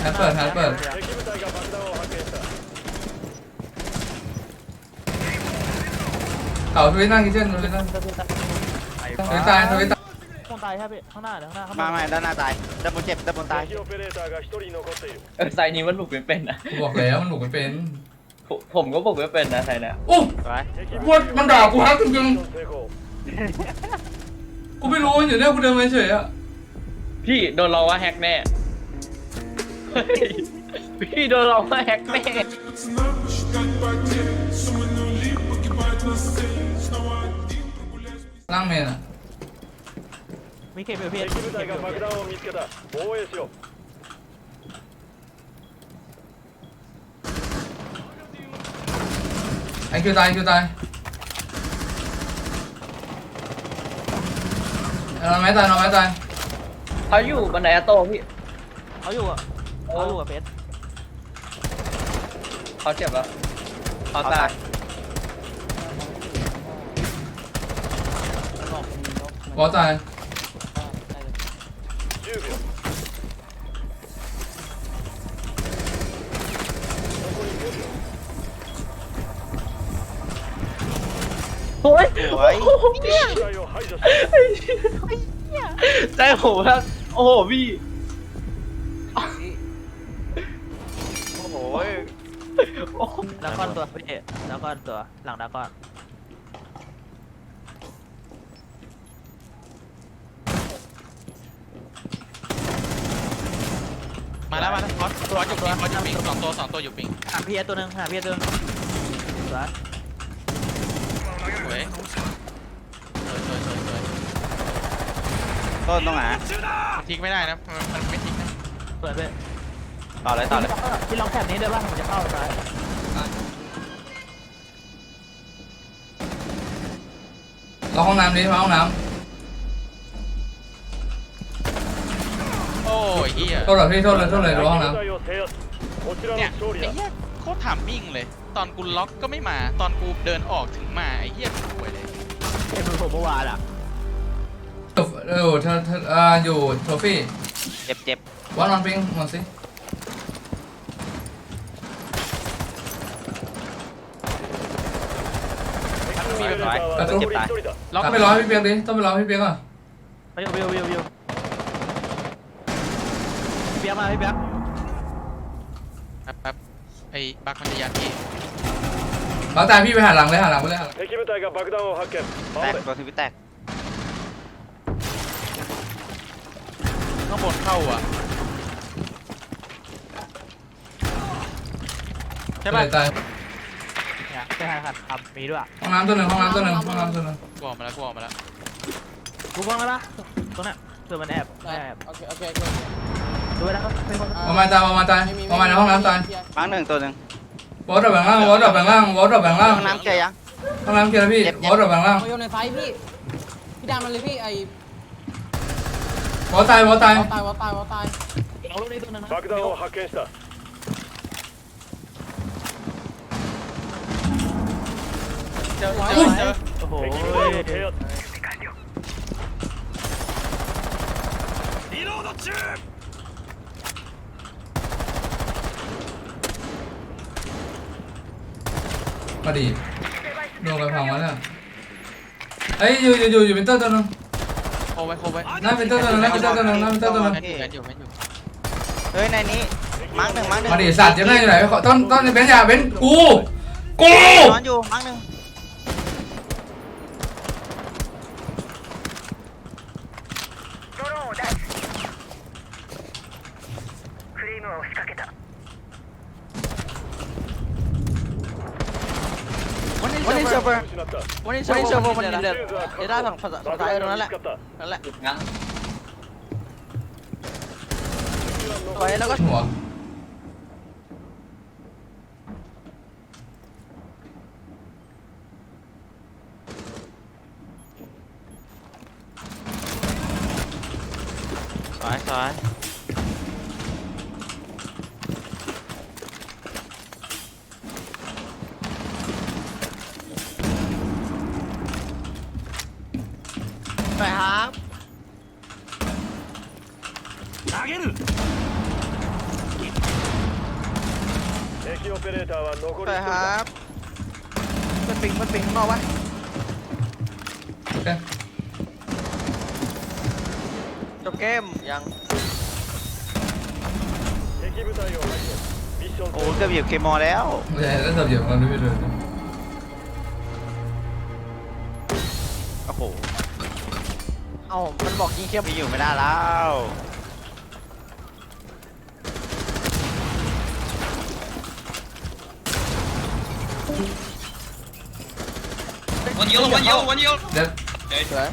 แฮปเปิดแฮปเปิด 敵部隊が爆弾を発見した เขาทวิตนั่งกิเช่นทวิตนั่งทวิตตายทวิตตาย ข้างตายใช่พี่ข้างหน้าเดี๋ยวข้างหน้าข้างห มา น้า ไม่ด้านหน้าตายด้านบนเจ็บด้านบนตาย 敵オペレーターが1人残っている เออไซนี้มันบุกไม่เป็นนะ กูบอกแล้วมันหนุกไม่เป็น ผมผมก็บุกไม่เป็นนะไซเนี่ย โอ้ ไป 敵 พวกมันด่ากูฮักจริง ミッション成功 ๆกูไม่รู้มันอยู่เนี่ยกูเดินมาเฉยๆอะ พี่โดนเราว่าแฮกแน่เฮ้ย พี่โดนเราว่าแฮกแน่ ล่างเมนอะ มีเคปอยู่พี่ 敵部隊が爆弾を見つけた防衛しろ ไอคิวตายคิวตายเอาไม้ตายเอาไม้ตาย เขาอยู่บันไดอะโต้พี่ เขาอยู่อ่ะ เขาลูกกับเฟสเขาเจ็บเหรอเขาตายบอสตายโอ้ยโอ้ยเนี่ยใจผมครับโอ้โหพี่ ตัวพี่ดากอนตัวหลังดากอน มาแล้วมาแล้วคอสคอสอยู่ปิงคอสอยู่ปิงสองตัวสองตัวอยู่ปิงหาพีเอตัวหนึงหาพีเอตัวหนึงสวยสวยสวยสวยสวยสวยต้นตรงไหนมันทิ้งไม่ได้นะมันมันไม่ทิ้งนะสวยพี่ต่อเลยต่อเลยพี่ลองแคปนี้ได้ป่ะผมจะเข้าซ้าย ล็อห้องน้ำดิล็ห้องน้ำโอ้ยเฮียโทษเหรอพี่โทษเลยโทษเลยล็ห้องน้ำเนี่ยไอ้เฮียโคตรถามมิ่งเลย ตอนกูล็อกก็ไม่มา ตอนกูเดินออกถึงมาไอ้เฮียป่วยเลยเอ็มผมเมื่อวานอะำเออเธอเธออยู่โทฟี่เจ็บเจ็บวัดนอนปิงหมดสิ 敵のオペレーターは残り1人だ ล็อก ต้องไปรอให้พี่เปียกดิต้องไปรอให้พี่เปียกอ่ะ ไปอยู่ไปอยู่ไปอยู่ไปอยู่พี่เปียกมาพี่เปียก แป๊บแป๊บไอ้บักมันจะยัดพี่ เราตายพี่ไปหาหลังเลยหาหลังไปเลยหาหลัง 敵部隊が爆弾を発見 แตก 守れ ตัวทวิตแตก ข้างบนเข้าอ่ะใช่ป่ะ ตาย เนี่ย ใช่ครับทำมีด้วยห้องน้ำตัวหนึ่งห้องน้ำตัวหนึ่งห้องน้ำตัวหนึ่งกูออกมาแล้วกูออกมาแล้วกูฟังแล้วปะตรงนั้นเผื่อมันแอบไม่แอบโอเคโอเคโอเคดูไว้นะครับเป็นคนประมาณตายประมาณตายประมาณในห้องน้ำตายมาร์คหนึ่งตัวหนึ่งบอสดับแบ่งล่างบอสดับแบ่งล่างบอสดับแบ่งล่างห้องน้ำเจอยังห้องน้ำเคลียร์พี่เจ็บเจ็บบอสดับแบ่งล่างมาโยนในไฟพี่พี่ดามันเลยพี่ไอ้บอสตายบอสตายวอตายวอตายวอตายเอาลูกนี้ตัวนึงนะ เจอเจอเจอ โอ้โห 敵部隊を制圧 มาดีโดนไปพังวะเนี่ยเอ้ยอยู่อยู่อยู่อยู่เป็นเตอร์ตัวหนึง โคไว้โคไว้ หน้าเป็นเตอร์ตัวหนึงหน้าเป็นเตอร์ตัวหนึงหน้าเป็นเตอร์ตัวหนึง แมนอยู่แมนอยู่แมนอยู่ เฮ้ยในนี้มาร์คหนึ่งมาร์คหนึ่ง มาดิสัตว์จะได้อยู่ไหนขอต้นต้นเบนซ์อย่าเบนซ์กูกู นอนอยู่มาร์คหนึ่ง ไม่เชื่อร์โบมันอยู่เด็ดเอด้าฝั่งฝั่งซ้ายตรงนั้นแหละนั่นแหละงั้นไปแล้วก็หัว ไปครับ オペレーターは残 ส り วย 1 ค 人 รั だ บมันปิงมันปิงข้างนอกวะ โอเค จบเกมยัง 敵部隊を排除ミッション โอ้เกือบเหยียบเคมอลแล้ว ไม่ใช่แล้วสับเหยียบกันด้วยด้วย โอ้โห เอ้ามันบอกยิงเข้ม ไม่อยู่ไม่ได้แล้ว วันเยอะวันเยอะวันเยอะ เด็ด สวย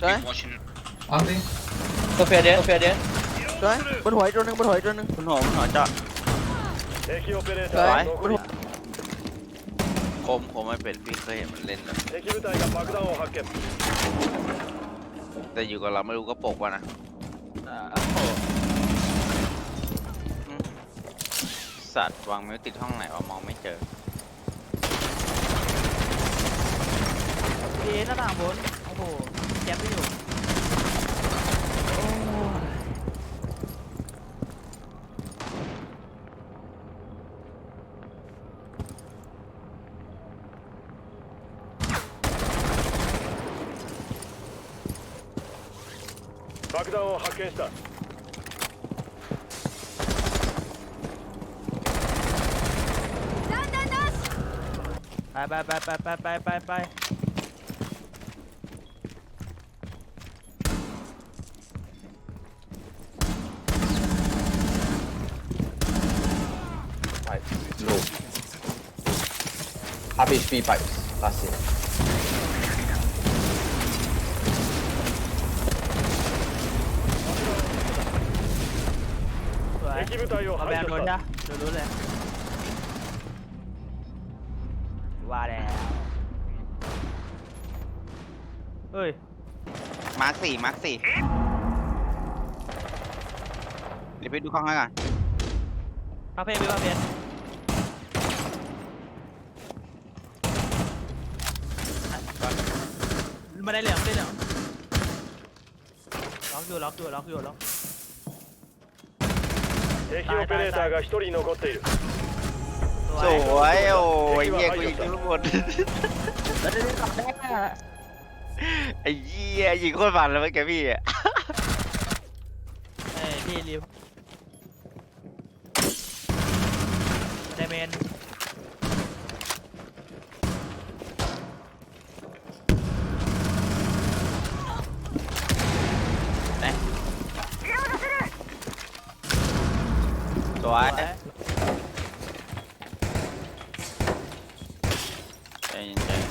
สวย ออนสิ โซเฟียเดนโซเฟียเดน สวยบนหัวอีกตัวหนึงบนหัวอีกตัวหนึง คุณหอมหอเจาะ 敵オペレータ สวย ーは บ 残 น り หัว คมคมไม่เป็นพี่เคยเห็นมันเล่นนะ 敵部隊が爆弾を発見 แต่อยู่กับเราไม่รู้ก็ปกว่ะนะ อ่า อืมสัตว์วางมิวติดห้องไหนวะมองไม่เจอ พีหน้าต่างบนโอ้โหแก๊ปไม่อยู่ 爆弾を発見した。バイバイバイバイバイバイバイバイ。สวย 敵部隊を เอาแบ 排 น 除 โดน した จ้ะเดี๋ยวรู้เลยว่าแล้วเฮ้ย มาร์คสี่มาร์คสี่เดี๋ยวไปดูข้างให้ก่อน พาเพนไปพาเพนไม่ได้เหลืองไม่ได้เหลืองล็อกอยู่ล็อกอยู่ล็อกอยู่ล็อก 敵オペレーターが1人残っている。 สวยโอ้ยเหี้ยกูยิงทุกคน แล้วได้กลับได้ ไอ้เหี้ยยิงโคตรมันเลยเมื่อกี้พี่อะ เอ้ยพี่รีบไดเมน วยใจเย็นใจเย็น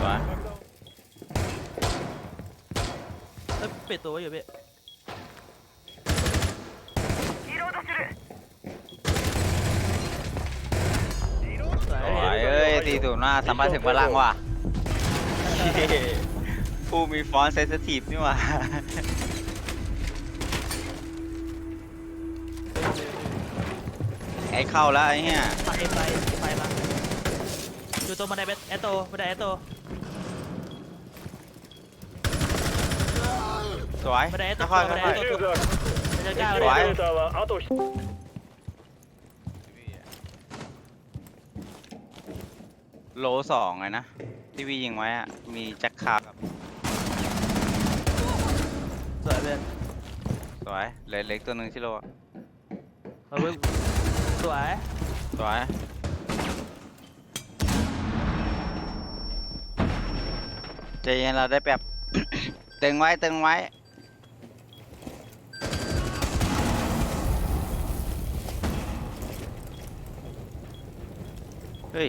สวยเอ้ยปิดตัวไว้อยู่พี่สวยสวยเอ้ยตีถูกหน้าสัมผัสถึงพลังว่ะ เย้ ผู้มีฟอนเซนซิทีฟนี่หว่าไอเข้าแล้วไอเนี่ยไปไปไปมาอยู่ตัวมาได้เอตโตบันได้เอตโตสวยมาได้เอตโตค่อยๆได้เอตโตสวยาบันไดแอตโตโลสองไงนะที่วียิงไว้อะมีแจ็คคาร์ก สวยเพื่อนสวยเหลือเล็กตัวหนึ่งที่โลอะเอาเว้ยสวยสวยใจเย็นเราได้แบบ ตึงไว้ตึงไว้ เฮ้ย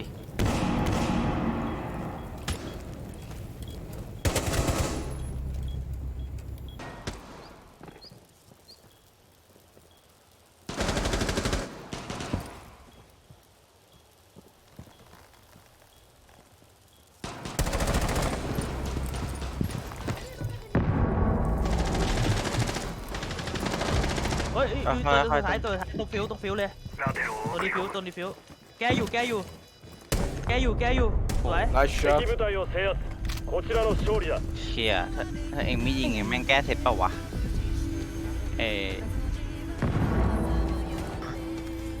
เฮ้ยตัวสุดท้ายตัวสุายตรงฟิวตรงฟิวเลยตัวนี้ฟิวตัวนี้ฟิวแกอยู่แกอยู่ แกอยู่แกอยู่สวยナイスショเชียถ้าถ้าเองไม่ยิงเองแม่งแก้เสร็จเปล่าวะเอ